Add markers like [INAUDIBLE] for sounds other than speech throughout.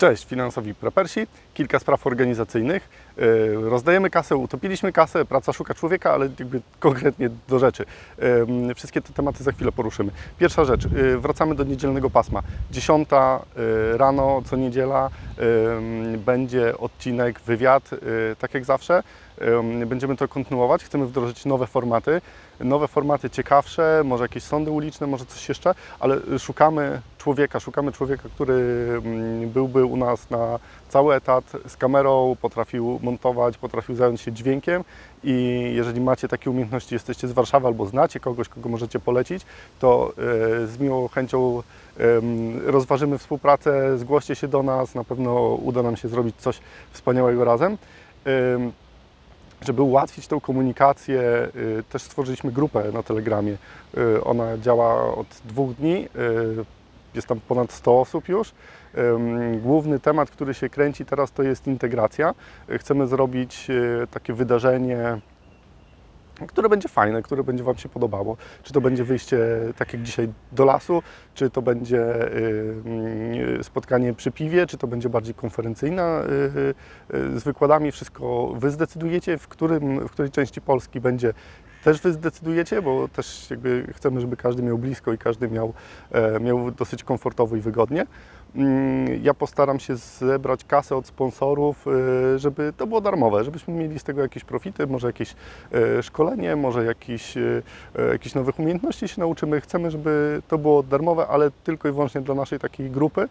Cześć, finansowi prepersi. Kilka spraw organizacyjnych. Yy, Rozdajemy kasę, utopiliśmy kasę, praca szuka człowieka, ale jakby konkretnie do rzeczy. Yy, Wszystkie te tematy za chwilę poruszymy. Pierwsza rzecz, yy, wracamy do niedzielnego pasma. Dziesiąta yy, rano, co niedziela, będzie odcinek, wywiad, tak jak zawsze. Będziemy to kontynuować, chcemy wdrożyć nowe formaty. Nowe formaty ciekawsze, może jakieś sądy uliczne, może coś jeszcze, ale szukamy człowieka, szukamy człowieka, który mm, byłby u nas na cały etat z kamerą, potrafił montować, potrafił zająć się dźwiękiem i jeżeli macie takie umiejętności, jesteście z Warszawy albo znacie kogoś, kogo możecie polecić, to e, z miłą chęcią rozważymy współpracę, zgłoście się do nas, na pewno uda nam się zrobić coś wspaniałego razem. Żeby ułatwić tą komunikację, y, też stworzyliśmy grupę na Telegramie. Y, Ona działa od dwóch dni. y, Jest tam ponad 100 osób już. Główny temat, który się kręci teraz, to jest integracja. Chcemy zrobić takie wydarzenie, które będzie fajne, które będzie Wam się podobało. Czy to będzie wyjście, tak jak dzisiaj, do lasu, czy to będzie y, spotkanie przy piwie, czy to będzie bardziej konferencyjna y, y, z wykładami. Wszystko Wy zdecydujecie, w, którym, w której części Polski będzie też Wy zdecydujecie, bo też jakby chcemy, żeby każdy miał blisko i każdy miał, e, miał dosyć komfortowo i wygodnie. Mm, Ja postaram się zebrać kasę od sponsorów, e, żeby to było darmowe, żebyśmy mieli z tego jakieś profity, może jakieś e, szkolenie, może jakieś, jakieś nowych umiejętności się nauczymy. Chcemy, żeby to było darmowe, ale tylko i wyłącznie dla naszej takiej grupy,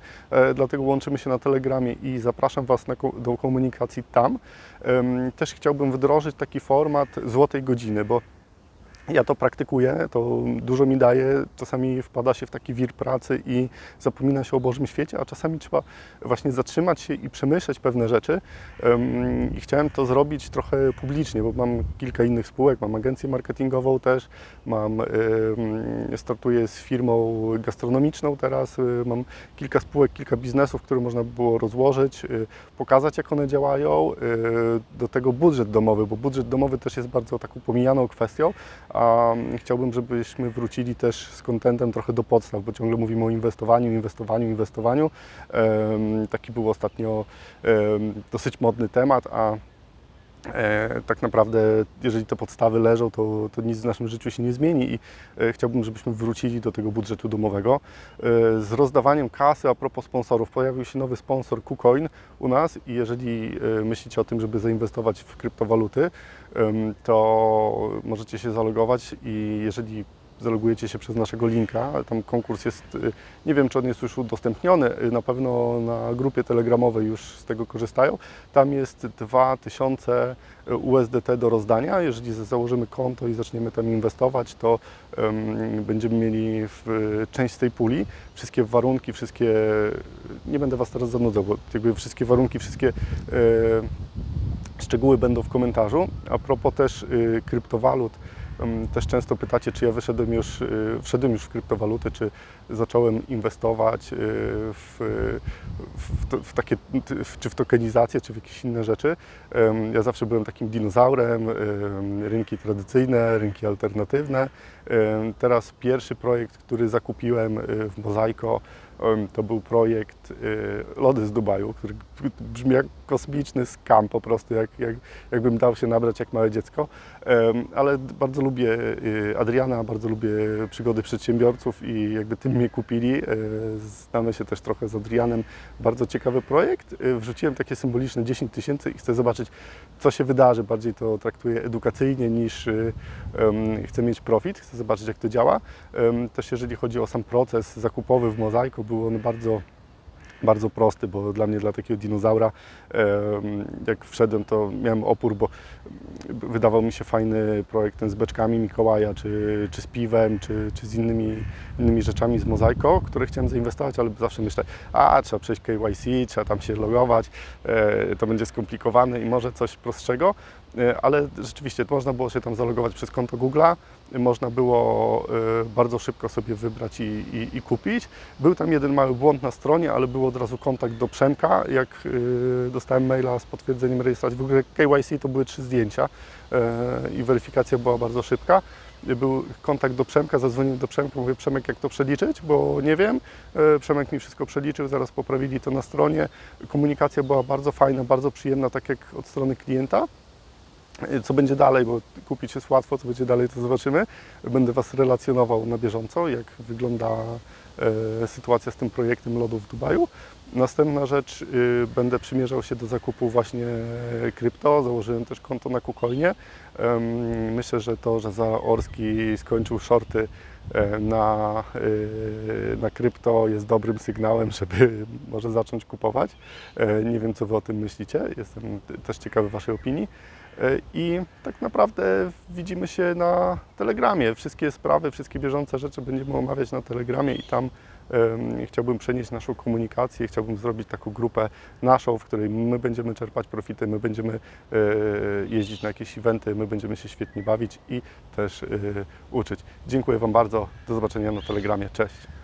dlatego łączymy się na Telegramie i zapraszam Was na, do komunikacji tam. Też chciałbym wdrożyć taki format złotej godziny, bo ja to praktykuję, to dużo mi daje. Czasami wpada się w taki wir pracy i zapomina się o Bożym świecie, a czasami trzeba właśnie zatrzymać się i przemyśleć pewne rzeczy. I chciałem to zrobić trochę publicznie, bo mam kilka innych spółek, mam agencję marketingową też, mam, startuję z firmą gastronomiczną teraz, y, mam kilka spółek, kilka biznesów, które można by było rozłożyć, y, pokazać jak one działają, y, do tego budżet domowy, bo budżet domowy też jest bardzo taką pomijaną kwestią, a chciałbym, żebyśmy wrócili też z kontentem trochę do podstaw, bo ciągle mówimy o inwestowaniu, inwestowaniu, inwestowaniu. Taki był ostatnio dosyć modny temat, a e, tak naprawdę, jeżeli te podstawy leżą, to, to nic w naszym życiu się nie zmieni i e, chciałbym, żebyśmy wrócili do tego budżetu domowego. E, z rozdawaniem kasy, a propos sponsorów, pojawił się nowy sponsor KuCoin u nas i jeżeli e, myślicie o tym, żeby zainwestować w kryptowaluty, em, to możecie się zalogować i jeżeli zalogujecie się przez naszego linka, tam konkurs jest, y, nie wiem czy on jest już udostępniony, y, na pewno na grupie telegramowej już z tego korzystają. Tam jest 2000 USDT do rozdania. Jeżeli założymy konto i zaczniemy tam inwestować, to em, będziemy mieli w, część z tej puli. Wszystkie warunki, wszystkie, nie będę Was teraz zanudzał, bo jakby wszystkie warunki, wszystkie e, Szczegóły będą w komentarzu. A propos też y, kryptowalut, też często pytacie, czy ja wyszedłem już, y, wszedłem już w kryptowaluty, czy zacząłem inwestować y, w, w, w takie, czy w tokenizację, czy w jakieś inne rzeczy. Ja zawsze byłem takim dinozaurem, rynki tradycyjne, rynki alternatywne. Teraz pierwszy projekt, który zakupiłem y, w Mozaiko, To był projekt y, Lody z Dubaju, który brzmi jak kosmiczny skam po prostu, jak, jak, jakbym dał się nabrać jak małe dziecko. Ale bardzo lubię y, Adriana, bardzo lubię przygody przedsiębiorców i jakby tym mnie kupili. E, Znamy się też trochę z Adrianem. Bardzo ciekawy projekt. Y, Wrzuciłem takie symboliczne 10 tysięcy i chcę zobaczyć, co się wydarzy. Bardziej to traktuję edukacyjnie niż y, chcę mieć profit. Chcę zobaczyć, jak to działa. Też jeżeli chodzi o sam proces zakupowy w Mozaiko, był on bardzo bardzo prosty, bo dla mnie, dla takiego dinozaura, jak wszedłem, to miałem opór, bo wydawał mi się fajny projekt ten z beczkami Mikołaja, czy, czy z piwem, czy, czy z innymi, innymi rzeczami z Mozaiko, w które chciałem zainwestować, ale zawsze myślę, a trzeba przejść KYC, trzeba tam się logować, e, to będzie skomplikowane i może coś prostszego, ale rzeczywiście można było się tam zalogować przez konto Google'a, można było e, bardzo szybko sobie wybrać i, i, i kupić. Był tam jeden mały błąd na stronie, ale był od razu kontakt do Przemka, jak e, dostałem maila z potwierdzeniem rejestracji. W ogóle KYC to były trzy zdjęcia e, i weryfikacja była bardzo szybka. był kontakt do Przemka, zadzwoniłem do Przemka, mówię Przemek jak to przeliczyć, bo nie wiem. E, Przemek mi wszystko przeliczył, zaraz poprawili to na stronie. Komunikacja była bardzo fajna, bardzo przyjemna, tak jak od strony klienta. E, Co będzie dalej, bo kupić jest łatwo, co będzie dalej, to zobaczymy. Będę Was relacjonował na bieżąco, jak wygląda e, sytuacja z tym projektem lodu w Dubaju. Następna rzecz, y, będę przymierzał się do zakupu właśnie krypto, założyłem też konto na Kucoinie. Em, Myślę, że to, że Zaorski skończył shorty e, na, na krypto jest dobrym sygnałem, żeby [LAUGHS] może zacząć kupować. E, Nie wiem, co Wy o tym myślicie, jestem też ciekawy Waszej opinii. E, I tak naprawdę widzimy się na Telegramie. Wszystkie sprawy, wszystkie bieżące rzeczy będziemy omawiać na Telegramie i tam chciałbym przenieść naszą komunikację, chciałbym zrobić taką grupę naszą, w której my będziemy czerpać profity, my będziemy e, jeździć na jakieś eventy, my będziemy się świetnie bawić i też e, uczyć. Dziękuję Wam bardzo, do zobaczenia na Telegramie, cześć!